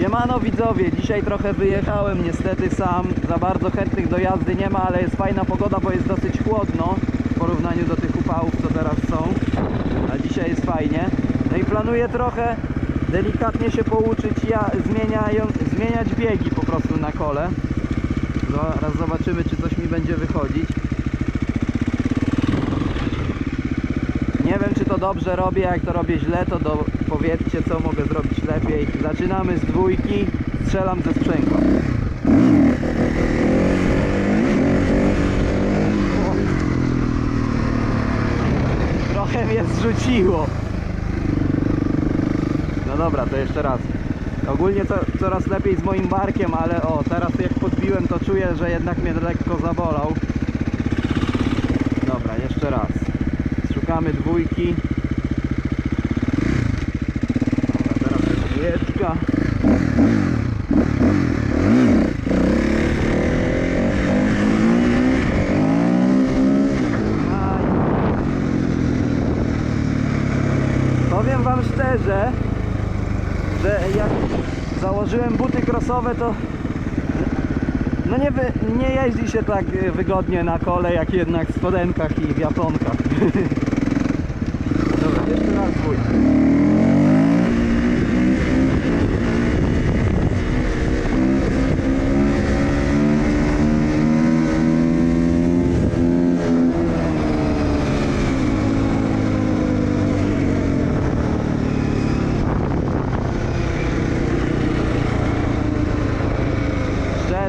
Siemano widzowie, dzisiaj trochę wyjechałem niestety sam, za bardzo chętnych do jazdy nie ma, ale jest fajna pogoda, bo jest dosyć chłodno w porównaniu do tych upałów, co teraz są, a dzisiaj jest fajnie. No i planuję trochę delikatnie się pouczyć ja, zmieniają, zmieniać biegi po prostu na kole. Zaraz zobaczymy, czy coś mi będzie wychodzić. Nie wiem czy to dobrze robię, jak to robię źle, to do, powiedzcie co mogę zrobić lepiej. Zaczynamy z dwójki, strzelam ze sprzęgła. Trochę mnie zrzuciło. No dobra, to jeszcze raz. Ogólnie to coraz lepiej z moim barkiem, ale o, teraz jak podbiłem to czuję, że jednak mnie lekko zabolał. Dobra, jeszcze raz. Szukamy dwójki. Dobra, teraz dwójeczka. Aj. Powiem wam szczerze, że jak założyłem buty crossowe to no nie, nie jeździ się tak y, wygodnie na kole jak jednak w spodenkach i w japonkach. Dobra, jeszcze raz dwójkę.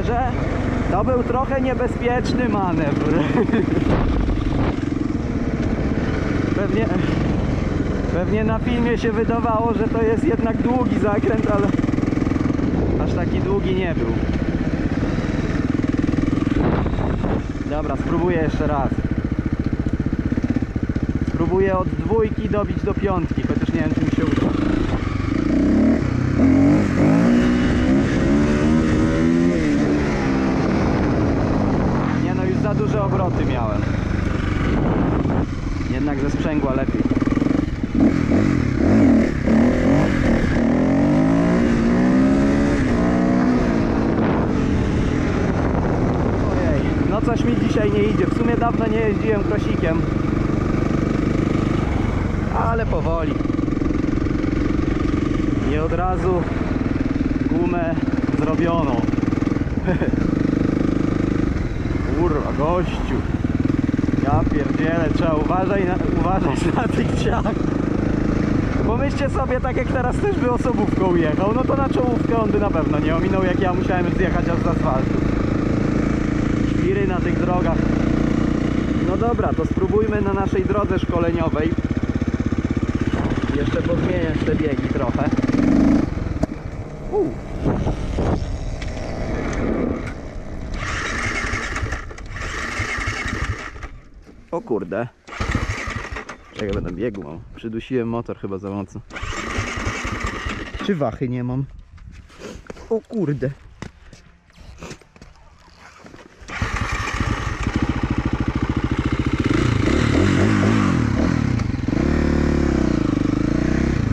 Szczerze, to był trochę niebezpieczny manewr. Pewnie, pewnie na filmie się wydawało, że to jest jednak długi zakręt, ale aż taki długi nie był. Dobra, spróbuję jeszcze raz. Spróbuję od dwójki dobić do piątki, chociaż nie wiem czy mi się uda. Nie no, już duże obroty miałem. Jednak ze sprzęgła lepiej. Ojej, no coś mi dzisiaj nie idzie. W sumie dawno nie jeździłem krosikiem. Ale powoli. Nie od razu gumę zrobioną. Kurwa, gościu. Ja pierdzielę, trzeba uważaj na, uważać na tych ciach. Pomyślcie sobie, tak jak teraz też by osobówką jechał, no to na czołówkę on by na pewno nie ominął, jak ja musiałem zjechać aż z asfaltu. Świry na tych drogach. No dobra, to spróbujmy na naszej drodze szkoleniowej jeszcze pozmieniać te biegi trochę. O kurde. Czekaj, będę biegł mam. Przydusiłem motor chyba za mocno. Czy wachy nie mam? O kurde.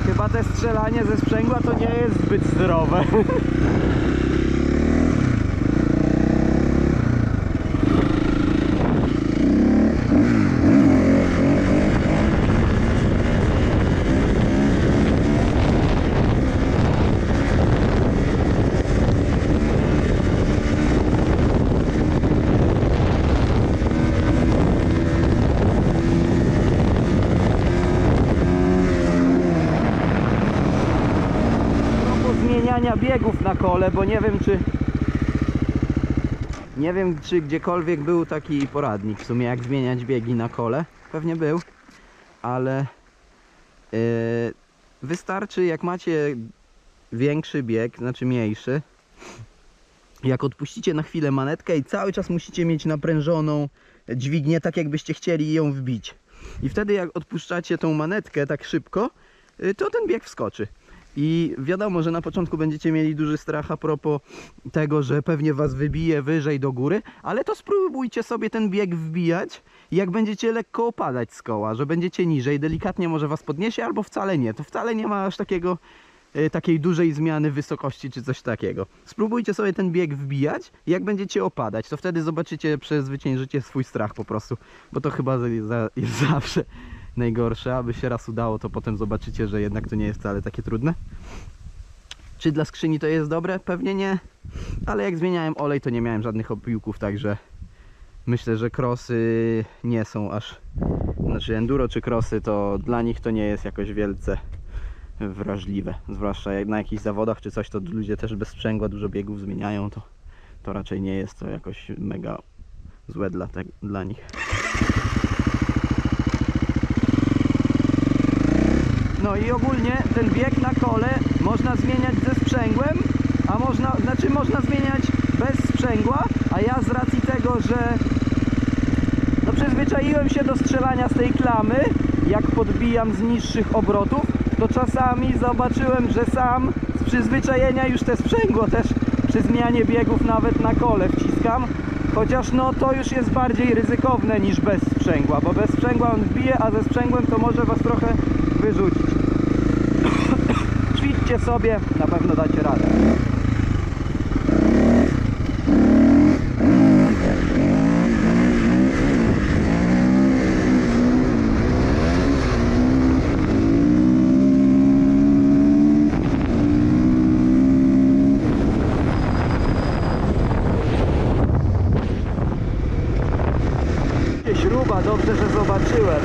Chyba te strzelanie ze sprzęgła to nie jest zbyt zdrowe. propos zmieniania biegów na kole, bo nie wiem czy nie wiem czy gdziekolwiek był taki poradnik w sumie jak zmieniać biegi na kole. Pewnie był, ale yy, wystarczy jak macie większy bieg, znaczy mniejszy. Jak odpuścicie na chwilę manetkę i cały czas musicie mieć naprężoną dźwignię, tak jakbyście chcieli ją wbić. I wtedy jak odpuszczacie tą manetkę tak szybko, y, to ten bieg wskoczy. I wiadomo, że na początku będziecie mieli duży strach a propos tego, że pewnie was wybije wyżej do góry, ale to spróbujcie sobie ten bieg wbijać jak będziecie lekko opadać z koła, że będziecie niżej, delikatnie może was podniesie albo wcale nie. To wcale nie ma aż takiego y, takiej dużej zmiany wysokości czy coś takiego. Spróbujcie sobie ten bieg wbijać jak będziecie opadać, to wtedy zobaczycie, przezwyciężycie swój strach po prostu, bo to chyba za- za- jest zawsze najgorsze, aby się raz udało, to potem zobaczycie, że jednak to nie jest wcale takie trudne. Czy dla skrzyni to jest dobre? Pewnie nie, ale jak zmieniałem olej, to nie miałem żadnych opiłków, także myślę, że krosy nie są aż, znaczy enduro czy krosy, to dla nich to nie jest jakoś wielce wrażliwe, zwłaszcza jak na jakichś zawodach czy coś, to ludzie też bez sprzęgła dużo biegów zmieniają, to, to raczej nie jest to jakoś mega złe dla, te, dla nich. No i ogólnie ten bieg na kole można zmieniać ze sprzęgłem, a można, znaczy można zmieniać bez sprzęgła, a ja z racji tego, że no przyzwyczaiłem się do strzelania z tej klamy, jak podbijam z niższych obrotów, to czasami zobaczyłem, że sam z przyzwyczajenia już te sprzęgło też przy zmianie biegów nawet na kole wciskam. Chociaż no to już jest bardziej ryzykowne niż bez sprzęgła, bo bez sprzęgła on wbije, a ze sprzęgłem to może was trochę wyrzucić. Ćwiczcie sobie, na pewno dacie radę. Śruba, dobrze, że zobaczyłem,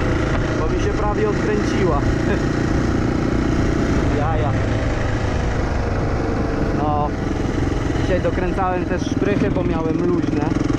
bo mi się prawie odkręciła. Jaja. Dzisiaj dokręcałem też szprychy, bo miałem luźne.